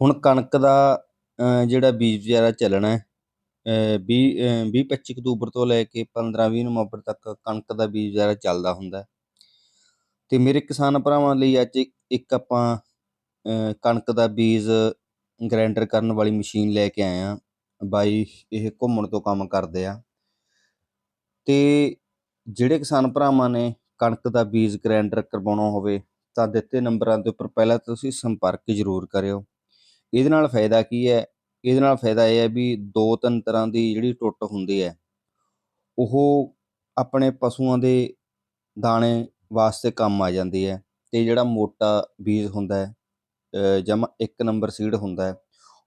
ਹੁਣ ਕਣਕ ਦਾ ਜਿਹੜਾ ਬੀਜ ਵਗੈਰਾ ਚੱਲਣਾ ਵੀਹ ਵੀਹ ਪੱਚੀ ਅਕਤੂਬਰ ਤੋਂ ਲੈ ਕੇ 15 20 ਨਵੰਬਰ ਤੱਕ ਕਣਕ ਦਾ ਬੀਜ ਵਗੈਰਾ ਚੱਲਦਾ ਹੁੰਦਾ ਅਤੇ ਮੇਰੇ ਕਿਸਾਨ ਭਰਾਵਾਂ ਲਈ ਅੱਜ ਇੱਕ- ਆਪਾਂ ਕਣਕ ਦਾ ਬੀਜ ਗਰੈਂਡਰ ਕਰਨ ਵਾਲੀ ਮਸ਼ੀਨ ਲੈ ਕੇ ਆਏ ਹਾਂ। ਬਾਈ, ਇਹ ਘੁੰਮਣ ਤੋਂ ਕੰਮ ਕਰਦੇ ਆ। ਅਤੇ ਜਿਹੜੇ ਕਿਸਾਨ ਭਰਾਵਾਂ ਨੇ ਕਣਕ ਦਾ ਬੀਜ ਗਰੈਂਡਰ ਕਰਵਾਉਣਾ ਹੋਵੇ ਤਾਂ ਦਿੱਤੇ ਨੰਬਰਾਂ ਦੇ ਉੱਪਰ ਪਹਿਲਾਂ ਤੁਸੀਂ ਸੰਪਰਕ ਜ਼ਰੂਰ ਕਰਿਓ। ਇਹਦੇ ਨਾਲ ਫਾਇਦਾ ਕੀ ਹੈ? ਇਹਦੇ ਨਾਲ ਫਾਇਦਾ ਇਹ ਹੈ ਵੀ ਦੋ ਤਿੰਨ ਤਰ੍ਹਾਂ ਦੀ ਜਿਹੜੀ ਟੁੱਟ ਹੁੰਦੀ ਹੈ, ਉਹ ਆਪਣੇ ਪਸ਼ੂਆਂ ਦੇ ਦਾਣੇ ਵਾਸਤੇ ਕੰਮ ਆ ਜਾਂਦੀ ਹੈ ਅਤੇ ਜਿਹੜਾ ਮੋਟਾ ਬੀਜ ਹੁੰਦਾ ਹੈ ਜਮਾ ਇੱਕ ਨੰਬਰ ਸੀਡ ਹੁੰਦਾ ਹੈ,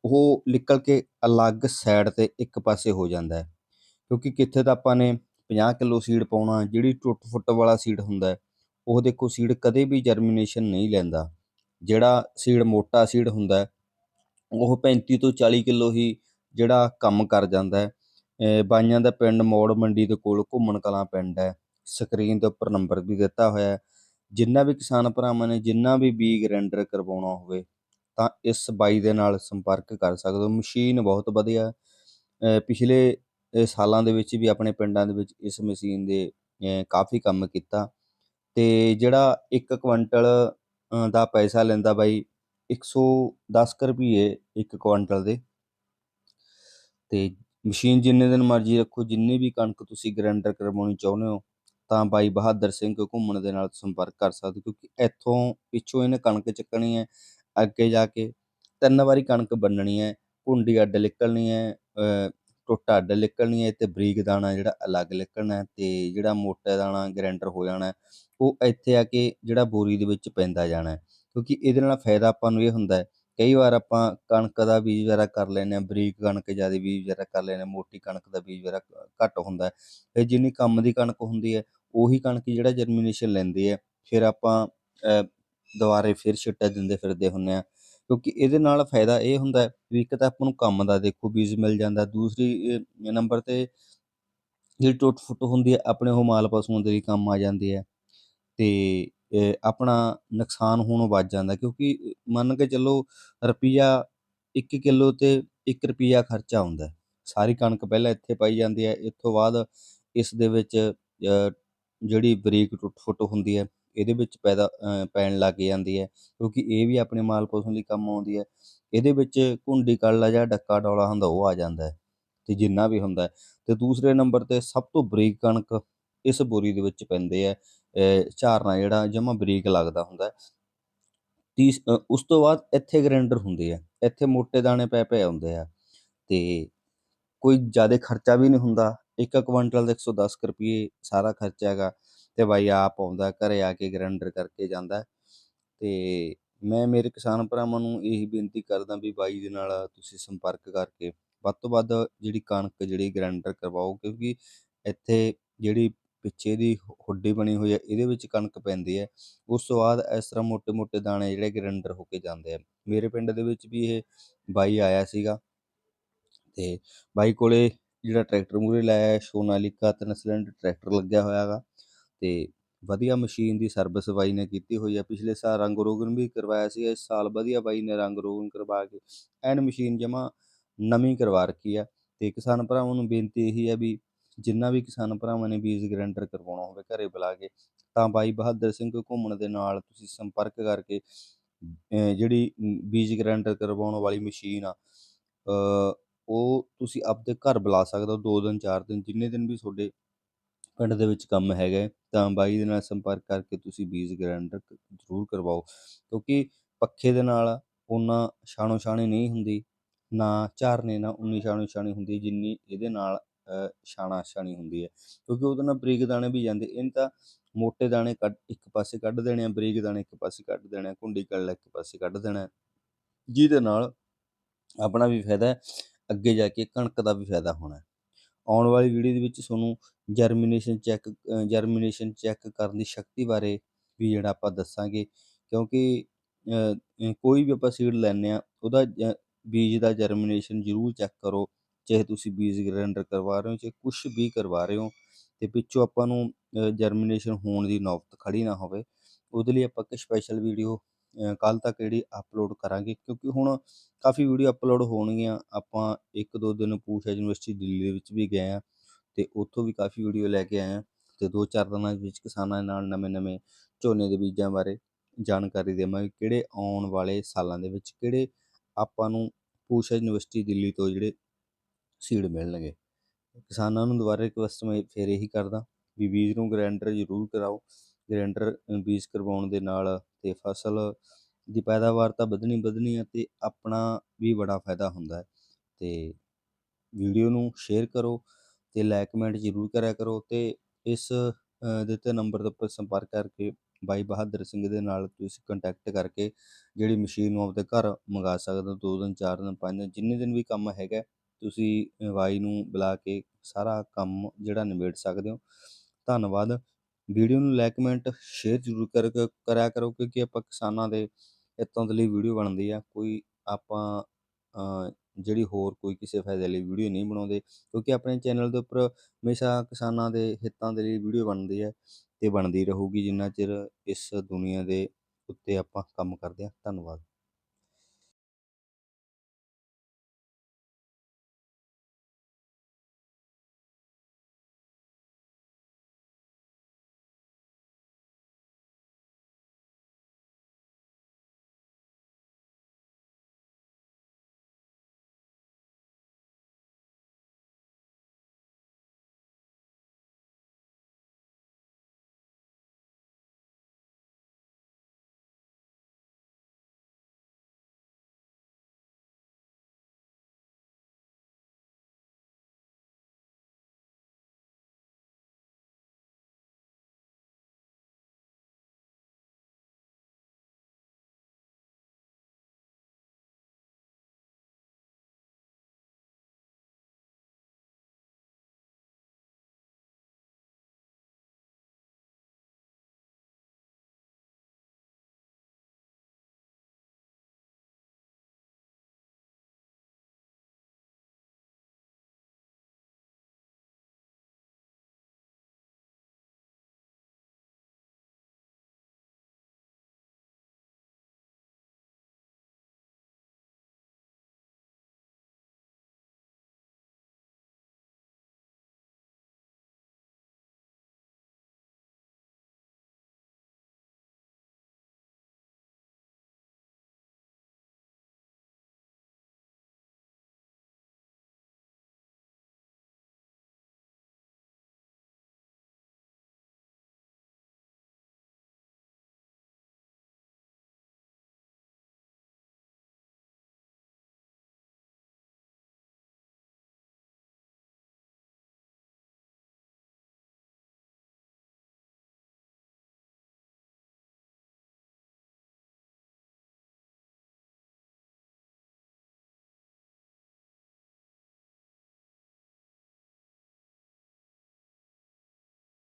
ਉਹ ਨਿਕਲ ਕੇ ਅਲੱਗ ਸਾਈਡ ਤੇ ਇੱਕ ਪਾਸੇ ਹੋ ਜਾਂਦਾ ਹੈ। ਕਿਉਂਕਿ ਕਿੱਥੇ ਤਾਂ ਆਪਾਂ ਨੇ 50 ਕਿਲੋ ਸੀਡ ਪਾਉਣਾ, ਜਿਹੜੀ ਟੁੱਟ ਫੁੱਟ ਵਾਲਾ ਸੀਡ ਹੁੰਦਾ ਉਹ ਦੇਖੋ ਸੀਡ ਕਦੇ ਵੀ ਜਰਮੀਨੇਸ਼ਨ ਨਹੀਂ ਲੈਂਦਾ। ਜਿਹੜਾ ਸੀਡ ਮੋਟਾ ਸੀਡ ਹੁੰਦਾ ਉਹ 35 ਤੋਂ 40 ਕਿਲੋ ਹੀ ਜਿਹੜਾ ਕੰਮ ਕਰ ਜਾਂਦਾ ਬਾਈਆਂ ਦਾ ਪਿੰਡ ਮੌੜ ਮੰਡੀ ਦੇ ਕੋਲ ਘੁੰਮਣ ਕਲਾਂ ਪਿੰਡ ਹੈ। ਸਕਰੀਨ ਦੇ ਉੱਪਰ ਨੰਬਰ ਵੀ ਦਿੱਤਾ ਹੋਇਆ ਜਿੰਨਾ ਵੀ ਕਿਸਾਨ ਭਰਾਵਾਂ ਨੇ ਜਿੰਨਾ ਵੀ ਬੀ ਗ੍ਰੈਂਡਰ ਕਰਵਾਉਣਾ ਹੋਵੇ ਤਾਂ ਇਸ ਬਾਈ ਦੇ ਨਾਲ ਸੰਪਰਕ ਕਰ ਸਕਦੇ ਹੋ। ਮਸ਼ੀਨ ਬਹੁਤ ਵਧੀਆ ਪਿਛਲੇ ਸਾਲਾਂ ਦੇ ਵਿੱਚ ਵੀ ਆਪਣੇ ਪਿੰਡਾਂ ਦੇ ਵਿੱਚ ਇਸ ਮਸ਼ੀਨ ਦੇ ਕਾਫੀ ਕੰਮ ਕੀਤਾ। ਤੇ ਜਿਹੜਾ 1 ਕੁਇੰਟਲ ਦਾ ਪੈਸਾ ਲੈਂਦਾ ਬਾਈ 110 ਕੁ ਰੁਪਏ ਇੱਕ ਕੁਆਂਟਲ ਦੇ। ਤੇ ਮਸ਼ੀਨ ਜਿੰਨੇ ਦਿਨ ਮਰਜ਼ੀ ਰੱਖੋ ਜਿੰਨੀ ਵੀ ਕਣਕ ਤੁਸੀਂ ਗ੍ਰੈਂਡਰ ਕਰਵਾਉਣੀ ਚਾਹੁੰਦੇ ਹੋ ਤਾਂ ਬਾਈ ਬਹਾਦਰ ਸਿੰਘ ਘੁੰਮਣ ਦੇ ਨਾਲ ਸੰਪਰਕ ਕਰ ਸਕਦੇ ਹੋ ਕਿਉਂਕਿ ਇੱਥੋਂ ਪਿੱਛੋਂ ਇਹਨੇ ਕਣਕ ਚੱਕਣੀ ਹੈ ਅੱਗੇ ਜਾ ਕੇ ਤਿੰਨ ਵਾਰੀ ਕਣਕ ਬੰਨਣੀ ਹੈ ਕੁੰਡੀ ਅੱਡ ਨਿਕਲਣੀ ਹੈ ਅ, ਟੁੱਟ ਅੱਡ ਨਿਕਲਣੀ ਹੈ ਤੇ ਬਰੀਕ ਦਾਣਾ ਜਿਹੜਾ ਅਲੱਗ ਨਿਕਲਣਾ ਹੈ ਤੇ ਜਿਹੜਾ ਮੋਟਾ ਦਾਣਾ ਗ੍ਰੈਂਡਰ ਹੋ ਜਾਣਾ ਉਹ ਇੱਥੇ ਆ ਕੇ ਜਿਹੜਾ ਬੋਰੀ ਦੇ ਵਿੱਚ ਪੈਂਦਾ ਜਾਣਾ ਕਿਉਂਕਿ ਇਹਦੇ ਨਾਲ ਫਾਇਦਾ ਆਪਾਂ ਨੂੰ ਇਹ ਹੁੰਦਾ ਹੈ ਕਈ ਵਾਰ ਆਪਾਂ ਕਣਕ ਦਾ ਬੀਜ ਵਗੈਰਾ ਕਰ ਲੈਂਦੇ ਹਾਂ ਬਰੀਕ ਕਣਕ ਜ਼ਿਆਦਾ ਬੀਜ ਵਗੈਰਾ ਕਰ ਲੈਂਦੇ ਹਾਂ ਮੋਟੀ ਕਣਕ ਦਾ ਬੀਜ ਵਗੈਰਾ ਘੱਟ ਹੁੰਦਾ ਫਿਰ ਜਿੰਨੀ ਕੰਮ ਦੀ ਕਣਕ ਹੁੰਦੀ ਹੈ ਉਹੀ ਕਣਕ ਜਿਹੜਾ ਜਰਮੀਨੇਸ਼ਨ ਲੈਂਦੀ ਹੈ ਫਿਰ ਆਪਾਂ ਅਹ, ਦੁਬਾਰੇ ਫਿਰ ਛਿੱਟਾ ਦਿੰਦੇ ਫਿਰਦੇ ਹੁੰਦੇ ਆ ਕਿਉਂਕਿ ਇਹਦੇ ਨਾਲ ਫਾਇਦਾ ਇਹ ਹੁੰਦਾ ਵੀ ਇੱਕ ਤਾਂ ਆਪਾਂ ਨੂੰ ਕੰਮ ਦਾ ਦੇਖੋ ਬੀਜ ਮਿਲ ਜਾਂਦਾ ਦੂਸਰੀ ਨੰਬਰ ਤੇ ਜਿਹੜੀ ਟੁੱਟ ਫੁੱਟ ਹੁੰਦੀ ਹੈ ਆਪਣੇ ਉਹ ਮਾਲ ਪਸ਼ੂਆਂ ਦੇ ਲਈ ਕੰਮ ਆ ਜਾਂਦੀ ਹੈ ਤੇ ਆਪਣਾ ਨੁਕਸਾਨ ਹੋਣੋਂ ਬਚ ਜਾਂਦਾ, ਕਿਉਂਕਿ ਮੰਨ ਕੇ ਚੱਲੋ ਰੁਪਈਆ ਇੱਕ ਕਿਲੋ ਤੇ ਇੱਕ ਰੁਪਈਆ ਖਰਚਾ ਹੁੰਦਾ ਸਾਰੀ ਕਣਕ ਪਹਿਲਾਂ ਇੱਥੇ ਪਾਈ ਜਾਂਦੀ ਹੈ ਇਸ ਤੋਂ ਬਾਅਦ ਇਸ ਦੇ ਵਿੱਚ ਜਿਹੜੀ ਬਰੀਕ ਟੁੱਟ ਫੁੱਟ ਹੁੰਦੀ ਹੈ, ਇਹਦੇ ਵਿੱਚ ਪੈਦਾ ਪੈਣ ਲੱਗ ਜਾਂਦੀ ਹੈ, ਕਿਉਂਕਿ ਇਹ ਵੀ ਆਪਣੇ ਮਾਲ ਪਸ਼ੂ ਲਈ ਕੰਮ ਆਉਂਦੀ ਹੈ। ਇਹਦੇ ਵਿੱਚ ਘੁੰਡੀ, ਕੜਲਾ ਜਾਂ ਡੱਕਾ ਡੌਲਾ ਹੁੰਦਾ, ਉਹ ਆ ਜਾਂਦਾ ਹੈ, ਤੇ ਜਿੰਨਾ ਵੀ ਹੁੰਦਾ ਅਤੇ ਦੂਸਰੇ ਨੰਬਰ ਤੇ ਸਭ ਤੋਂ ਬਰੀਕ ਕਣਕ ਇਸ ਬੋਰੀ ਦੇ ਵਿੱਚ ਪੈਂਦੇ ਹੈ ਝਾਰਨਾ ਜਿਹੜਾ ਜਮਾ ਬਰੀਕ ਲੱਗਦਾ ਹੁੰਦਾ ਤੀਸ ਉਸ ਤੋਂ ਬਾਅਦ ਇੱਥੇ ਗ੍ਰੈਂਡਰ ਹੁੰਦੇ ਆ ਇੱਥੇ ਮੋਟੇ ਦਾਣੇ ਪੈ ਪਏ ਹੁੰਦੇ ਆ ਤੇ ਕੋਈ ਜ਼ਿਆਦਾ ਖਰਚਾ ਵੀ ਨਹੀਂ ਹੁੰਦਾ। ਇੱਕ ਕੁਇੰਟਲ ਦੇ 110 ਕੁ ਰੁਪਏ ਸਾਰਾ ਖਰਚਾ ਹੈਗਾ ਤੇ ਬਾਈ ਆਪ ਆਉਂਦਾ, ਘਰੇ ਆ ਕੇ ਗ੍ਰੈਂਡਰ ਕਰਕੇ ਜਾਂਦਾ ਹੈ। ਤੇ ਮੈਂ ਮੇਰੇ ਕਿਸਾਨ ਭਰਾਵਾਂ ਨੂੰ ਇਹੀ ਬੇਨਤੀ ਕਰਦਾ ਵੀ ਬਾਈ ਦੇ ਨਾਲ ਤੁਸੀਂ ਸੰਪਰਕ ਕਰਕੇ ਵੱਧ ਤੋਂ ਵੱਧ ਜਿਹੜੀ ਕਣਕ ਜਿਹੜੀ ਗ੍ਰੈਂਡਰ ਕਰਵਾਓ ਕਿਉਂਕਿ ਇੱਥੇ ਜਿਹੜੀ ਪਿੱਛੇ ਦੀ ਖੁੱਡੀ ਬਣੀ ਹੋਈ ਹੈ, ਇਹਦੇ ਵਿੱਚ ਕਣਕ ਪੈਂਦੀ ਹੈ। ਉਸ ਤੋਂ ਬਾਅਦ ਇਸ ਤਰ੍ਹਾਂ ਮੋਟੇ ਮੋਟੇ ਦਾਣੇ ਜਿਹੜੇ ਕਿ ਹੋ ਕੇ ਜਾਂਦੇ ਆ। ਮੇਰੇ ਪਿੰਡ ਦੇ ਵਿੱਚ ਵੀ ਇਹ ਬਾਈ ਆਇਆ ਸੀਗਾ ਅਤੇ ਬਾਈ ਕੋਲੇ ਜਿਹੜਾ ਟਰੈਕਟਰ ਮੂਹਰੇ ਲਾਇਆ ਸੋਨਾਲੀਕਾ ਤਿੰਨ ਸਿਲੰਡਰ ਟਰੈਕਟਰ ਲੱਗਿਆ ਹੋਇਆ ਗਾ ਅਤੇ ਵਧੀਆ ਮਸ਼ੀਨ ਦੀ ਸਰਵਿਸ ਬਾਈ ਨੇ ਕੀਤੀ ਹੋਈ ਹੈ। ਪਿਛਲੇ ਸਾਲ ਰੰਗ ਰੋਗਨ ਵੀ ਕਰਵਾਇਆ ਸੀ ਇਸ ਸਾਲ ਵਧੀਆ ਬਾਈ ਨੇ ਰੰਗ ਰੋਗਨ ਕਰਵਾ ਕੇ ਐਨ ਮਸ਼ੀਨ ਜਮਾ ਨਵੀਂ ਕਰਵਾ ਰੱਖੀ ਆ ਅਤੇ ਕਿਸਾਨ ਭਰਾਵਾਂ ਨੂੰ ਬੇਨਤੀ ਇਹੀ ਹੈ ਵੀ ਜਿੰਨਾ ਵੀ ਕਿਸਾਨ ਭਰਾਵਾਂ ਨੇ ਬੀਜ ਗਰੈਂਡਰ ਕਰਵਾਉਣਾ ਹੋਵੇ ਘਰੇ ਬੁਲਾ ਕੇ, ਤਾਂ ਬਾਈ ਬਹਾਦਰ ਸਿੰਘ ਘੁੰਮਣ ਦੇ ਨਾਲ ਤੁਸੀਂ ਸੰਪਰਕ ਕਰਕੇ ਜਿਹੜੀ ਬੀਜ ਗਰੈਂਡਰ ਕਰਵਾਉਣ ਵਾਲੀ ਮਸ਼ੀਨ ਆ ਉਹ ਤੁਸੀਂ ਆਪਦੇ ਘਰ ਬੁਲਾ ਸਕਦੇ ਹੋ, ਦੋ ਦਿਨ, ਚਾਰ ਦਿਨ, ਜਿੰਨੇ ਦਿਨ ਵੀ ਤੁਹਾਡੇ ਪਿੰਡ ਦੇ ਵਿੱਚ ਕੰਮ ਹੈਗਾ ਤਾਂ ਬਾਈ ਦੇ ਨਾਲ ਸੰਪਰਕ ਕਰਕੇ ਤੁਸੀਂ ਬੀਜ ਗਰੈਂਡਰ ਜ਼ਰੂਰ ਕਰਵਾਓ, ਕਿਉਂਕਿ ਪੱਖੇ ਦੇ ਨਾਲ ਉਹਨਾਂ ਛਾਣੋ ਛਾਣੀ ਨਹੀਂ ਹੁੰਦੀ, ਨਾ ਝਾਰਨੇ ਨਾਲ ਉਨੀ ਛਾਣੋ ਛਾਣੀ ਹੁੰਦੀ ਜਿੰਨੀ ਇਹਦੇ ਨਾਲ ਛਾਣਾ ਛਾਣੀ ਹੁੰਦੀ ਹੈ, ਕਿਉਂਕਿ ਉਹਦੇ ਨਾਲ ਬਰੀਕ ਦਾਣੇ ਵੀ ਜਾਂਦੇ ਇਹਨਾਂ ਤਾਂ ਮੋٹے ਦਾਣੇ ਕੱਢ, ਇੱਕ ਪਾਸੇ ਕੱਢ ਦੇਣੇ ਆ, ਬਰੀਕ ਦਾਣੇ ਇੱਕ ਪਾਸੇ ਕੱਢ ਦੇਣੇ ਆ, ਕੁੰਡੀ ਕੱਢ ਲੈ ਇੱਕ ਪਾਸੇ ਕੱਢ ਦੇਣਾ ਜਿਹਦੇ ਨਾਲ ਆਪਣਾ ਵੀ ਫਾਇਦਾ ਹੈ, ਅੱਗੇ ਜਾ ਕੇ ਕਣਕ ਦਾ ਵੀ ਫਾਇਦਾ ਹੋਣਾ ਹੈ। ਆਉਣ ਵਾਲੀ ਵੀਡੀਓ ਦੇ ਵਿੱਚ ਤੁਹਾਨੂੰ ਜਰਮੀਨੇਸ਼ਨ ਚੈੱਕ ਜਰਮੀਨੇਸ਼ਨ ਚੈੱਕ ਕਰਨ ਦੀ ਸ਼ਕਤੀ ਬਾਰੇ ਵੀ ਜਿਹੜਾ ਆਪਾਂ ਦੱਸਾਂਗੇ, ਕਿਉਂਕਿ ਕੋਈ ਵੀ ਆਪਾਂ ਸੀਡ ਲੈਂਦੇ ਆ ਉਹਦਾ ਜ- ਬੀਜ ਦਾ ਜਰਮੀਨੇਸ਼ਨ ਜ਼ਰੂਰ ਚੈੱਕ ਕਰੋ ਚਾਹੇ ਤੁਸੀਂ ਬੀਜ ਗ੍ਰੈਂਡਰ ਕਰਵਾ ਰਹੇ ਹੋ, ਚਾਹੇ ਕੁਛ ਵੀ ਕਰਵਾ ਰਹੇ ਹੋ ਅਤੇ ਪਿੱਛੋਂ ਆਪਾਂ ਨੂੰ ਜਰਮੀਨੇਸ਼ਨ ਹੋਣ ਦੀ ਨੌਬਤ ਖੜ੍ਹੀ ਨਾ ਹੋਵੇ, ਉਹਦੇ ਲਈ ਆਪਾਂ ਇੱਕ ਸਪੈਸ਼ਲ ਵੀਡੀਓ ਕੱਲ੍ਹ ਤੱਕ ਜਿਹੜੀ ਅਪਲੋਡ ਕਰਾਂਗੇ, ਕਿਉਂਕਿ ਹੁਣ ਕਾਫੀ ਵੀਡੀਓ ਅਪਲੋਡ ਹੋਣਗੀਆਂ, ਆਪਾਂ ਇੱਕ ਦੋ ਦਿਨ ਪੂਸ਼ਾ ਯੂਨੀਵਰਸਿਟੀ ਦਿੱਲੀ ਦੇ ਵਿੱਚ ਵੀ ਗਏ ਹਾਂ ਅਤੇ ਉੱਥੋਂ ਵੀ ਕਾਫੀ ਵੀਡੀਓ ਲੈ ਕੇ ਆਏ ਹਾਂ ਅਤੇ ਦੋ ਚਾਰ ਦਿਨਾਂ ਵਿੱਚ ਕਿਸਾਨਾਂ ਦੇ ਨਾਲ ਨਵੇਂ ਨਵੇਂ ਝੋਨੇ ਦੇ ਬੀਜਾਂ ਬਾਰੇ ਜਾਣਕਾਰੀ ਦੇਵਾਂਗੇ, ਕਿਹੜੇ ਆਉਣ ਵਾਲੇ ਸਾਲਾਂ ਦੇ ਵਿੱਚ ਕਿਹੜੇ ਆਪਾਂ ਨੂੰ ਪੂਸ਼ਾ ਯੂਨੀਵਰਸਿਟੀ ਦਿੱਲੀ ਤੋਂ ਜਿਹੜੇ ਸੀਡ ਮਿਲਣਗੇ। ਕਿਸਾਨਾਂ ਨੂੰ ਦੁਬਾਰਾ ਰਿਕੁਐਸਟ ਮੈਂ ਫਿਰ ਇਹੀ ਕਰਦਾ ਵੀ ਬੀਜ ਨੂੰ ਗਰੈਂਡਰ ਜ਼ਰੂਰ ਕਰਾਓ। ਗਰੈਂਡਰ ਬੀਜ ਕਰਵਾਉਣ ਦੇ ਨਾਲ ਤੇ ਫਸਲ ਦੀ ਪੈਦਾਵਾਰ ਤਾਂ ਵਧਣੀ ਵਧਣੀ ਹੈ ਤੇ ਆਪਣਾ ਵੀ ਬੜਾ ਫਾਇਦਾ ਹੁੰਦਾ ਹੈ। ਤੇ ਵੀਡੀਓ ਨੂੰ ਸ਼ੇਅਰ ਕਰੋ ਤੇ ਲਾਈਕ ਕਮੈਂਟ ਜ਼ਰੂਰ ਕਰਿਆ ਕਰੋ ਤੇ ਇਸ ਦਿੱਤੇ ਨੰਬਰ ਦੇ ਉੱਪਰ ਸੰਪਰਕ ਕਰਕੇ ਬਾਈ ਬਹਾਦਰ ਸਿੰਘ ਦੇ ਨਾਲ ਤੁਸੀਂ ਕੰਟੈਕਟ ਕਰਕੇ ਜਿਹੜੀ ਮਸ਼ੀਨ ਨੂੰ ਆਪਦੇ ਘਰ ਮੰਗਾ ਸਕਦੇ ਹੋ, ਦੋ ਦਿਨ, ਚਾਰ ਦਿਨ, ਪੰਜ ਦਿਨ, ਜਿੰਨੇ ਦਿਨ ਵੀ ਕੰਮ ਹੈਗਾ ਤੁਸੀਂ ਅ, ਬਾਈ ਨੂੰ ਬੁਲਾ ਕੇ ਸਾਰਾ ਕੰਮ ਜਿਹੜਾ ਨਿਬੇੜ ਸਕਦੇ ਹੋ। ਧੰਨਵਾਦ। ਵੀਡੀਓ ਨੂੰ ਲਾਈਕ ਕਮੈਂਟ ਸ਼ੇਅਰ ਜ਼ਰੂਰ ਕਰ ਕਰਿਆ ਕਰੋ ਕਿਉਂਕਿ ਆਪਾਂ ਕਿਸਾਨਾਂ ਦੇ ਹਿੱਤਾਂ ਦੇ ਲਈ ਵੀਡੀਓ ਬਣਦੀ ਆ। ਕੋਈ ਆਪਾਂ ਜਿਹੜੀ ਹੋਰ ਕੋਈ ਕਿਸੇ ਫਾਇਦੇ ਲਈ ਵੀਡੀਓ ਨਹੀਂ ਬਣਾਉਂਦੇ ਕਿਉਂਕਿ ਆਪਣੇ ਚੈਨਲ ਦੇ ਉੱਪਰ ਹਮੇਸ਼ਾ ਕਿਸਾਨਾਂ ਦੇ ਹਿੱਤਾਂ ਦੇ ਲਈ ਵੀਡੀਓ ਬਣਦੀ ਹੈ ਤੇ ਬਣਦੀ ਰਹੂਗੀ ਜਿੰਨਾ ਚਿਰ ਇਸ ਦੁਨੀਆ ਦੇ ਉੱਤੇ ਆਪਾਂ ਕੰਮ ਕਰਦੇ ਹਾਂ ਧੰਨਵਾਦ।